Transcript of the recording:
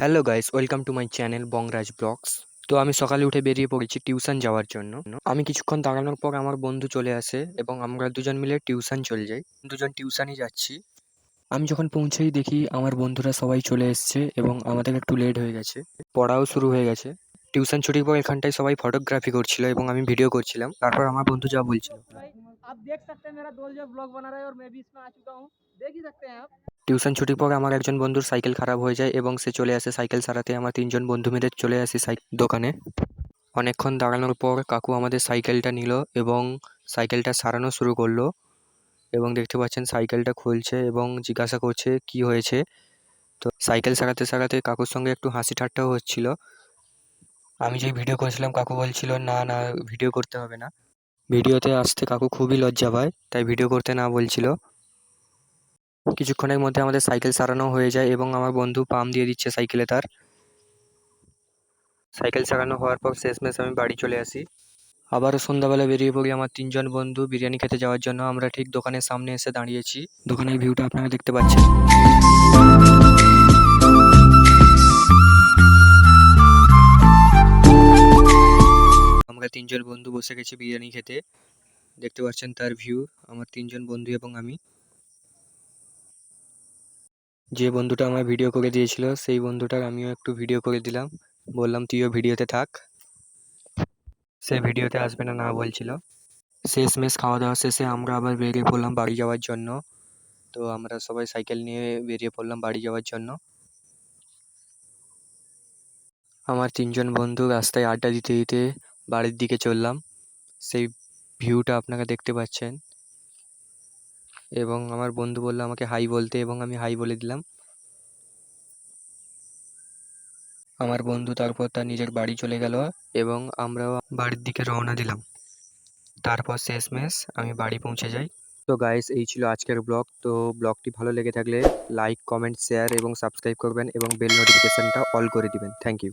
Hello guys welcome to my channel Bongraj blogs তো আমি সকালে উঠে বেরিয়ে পড়েছি টিউশন যাওয়ার জন্য। আমি কিছুক্ষণ দাঁড়ানোর পর আমার বন্ধু চলে আসে এবং আমরা দুজন মিলে টিউশন চলে যাই। দুজন টিউশনই যাচ্ছি। আমি যখন পৌঁছেই দেখি আমার বন্ধুরা সবাই চলে এসছে এবং আমাদের একটু লেট হয়ে গেছে। পড়াও শুরু হয়ে গেছে। টিউশন ছুটির পর এখানটায় সবাই ফটোগ্রাফি করছিল এবং আমি ভিডিও করছিলাম। তারপর আমার বন্ধু যা বলছিল। आप देख सकते हैं मेरा दोस्त जो ब्लॉग बना रहा है और मैं भी इसमें आ चुका हूँ देख ही सकते हैं आप টিউশন ছুটির পর আমার একজন বন্ধুর সাইকেল খারাপ হয়ে যায় এবং সে চলে আসে সাইকেল সারাতে আমার তিনজন বন্ধু মিলে চলে আসি সাইকেল দোকানে অনেকক্ষণ দাঁড়ানোর পর কাকু আমাদের সাইকেলটা নিল এবং সাইকেলটা সারানো শুরু করলো এবং দেখতে পাচ্ছেন সাইকেলটা খুলছে এবং জিজ্ঞাসা করছে কি হয়েছে তো সাইকেল সারাতে সারাতে কাকুর সঙ্গে একটু হাসি ঠাট্টাও হচ্ছিল আমি যেই ভিডিও করেছিলাম কাকু বলছিল না না ভিডিও করতে হবে না ভিডিওতে আসতে কাকু খুবই লজ্জা পায়, তাই ভিডিও করতে না বলছিল। কিছুক্ষণের মধ্যে আমাদের সাইকেল সারানো হয়ে যায় এবং আমার বন্ধু পাম দিয়ে দিচ্ছে সাইকেলে তার। সাইকেল সারানো হওয়ার পর শেষমেশ আমি বাড়ি চলে আসি। আবারও সন্ধ্যাবেলা বেরিয়ে পড়ি আমার তিনজন বন্ধু বিরিয়ানি খেতে যাওয়ার জন্য। আমরা ঠিক দোকানের সামনে এসে দাঁড়িয়েছি। দোকানের ভিউটা আপনারা দেখতে পাচ্ছেন। আমরা তিনজন বন্ধু বসে গেছি বিরিয়ানি খেতে। দেখতে পাচ্ছেন তার ভিউ আমার তিনজন বন্ধু এবং আমি। যে বন্ধুটা আমার ভিডিও করে দিয়েছিল, সেই বন্ধুটার আমিও একটু ভিডিও করে দিলাম। বললাম, তুইও ভিডিওতে থাক। সে ভিডিওতে আসবে না না বলছিল। শেষমেশ খাওয়া দাওয়া শেষে আমরা আবার বেরিয়ে পড়লাম বাড়ি যাওয়ার জন্য। তো আমরা সবাই সাইকেল নিয়ে বেরিয়ে পড়লাম বাড়ি যাওয়ার জন্য। আমার তিনজন বন্ধু রাস্তায় আড্ডা দিতে দিতে বাড়ির দিকে চললাম। সেই ভিউটা আপনারা দেখতে পাচ্ছেন। এবং আমার বন্ধু বলল আমাকে হাই বলতে এবং আমি হাই বলে দিলাম। আমার বন্ধু তারপর তার নিজের বাড়ি চলে গেল এবং আমরাও বাড়ির দিকে রওনা দিলাম। তারপর শেষমেশ আমি বাড়ি পৌঁছে যাই। তো গাইস এই ছিল আজকের ব্লগ তো ব্লগটি ভালো লেগে থাকলে লাইক কমেন্ট শেয়ার এবং সাবস্ক্রাইব করবেন এবং বেল নোটিফিকেশানটা অল করে দিবেন। Thank you